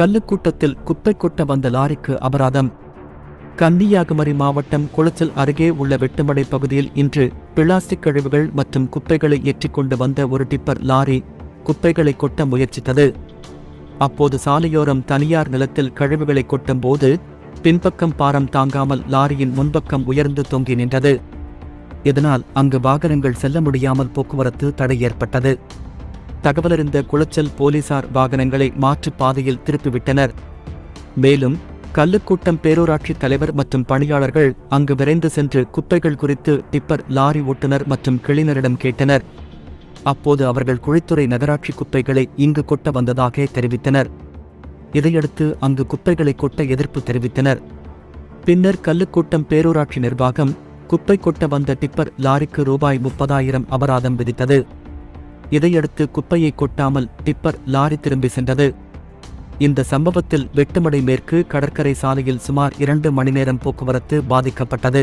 கல்லுக்கூட்டத்தில் குப்பை கொட்ட வந்த லாரிக்கு அபராதம். கன்னியாகுமரி மாவட்டம் குளச்சல் அருகே உள்ள வெட்டுமடை பகுதியில் இன்று பிளாஸ்டிக் கழிவுகள் மற்றும் குப்பைகளை ஏற்றிக்கொண்டு வந்த ஒரு டிப்பர் லாரி குப்பைகளை கொட்ட முயற்சித்தது. அப்போது சாலையோரம் தனியார் நிலத்தில் கழிவுகளை கொட்டும் போது பின்பக்கம் பாரம் தாங்காமல் லாரியின் முன்பக்கம் உயர்ந்து தொங்கி நின்றது. இதனால் அங்கு வாகனங்கள் செல்ல முடியாமல் போக்குவரத்து தடை ஏற்பட்டது. தகவலறிந்த குளச்சல் போலீசார் வாகனங்களை மாற்றுப் பாதையில் திருப்பிவிட்டனர். மேலும் கல்லுக்கூட்டம் பேரூராட்சி தலைவர் மற்றும் பணியாளர்கள் அங்கு விரைந்து சென்று குப்பைகள் குறித்து டிப்பர் லாரி ஓட்டுநர் மற்றும் கிளினரிடம் கேட்டனர். அப்போது அவர்கள் குழித்துறை நகராட்சி குப்பைகளை இங்கு கொட்ட வந்ததாக தெரிவித்தனர். இதையடுத்து அங்கு குப்பைகளை கொட்ட எதிர்ப்பு தெரிவித்தனர். பின்னர் கல்லுக்கூட்டம் பேரூராட்சி நிர்வாகம் குப்பை கொட்ட வந்த டிப்பர் லாரிக்கு ரூபாய் முப்பதாயிரம் அபராதம் விதித்தது. இதையடுத்து குப்பையை கொட்டாமல் டிப்பர் லாரி திரும்பி சென்றது. இந்த சம்பவத்தில் வெட்டுமடை மேற்கு கடற்கரை சாலையில் சுமார் இரண்டு மணி நேரம் போக்குவரத்து பாதிக்கப்பட்டது.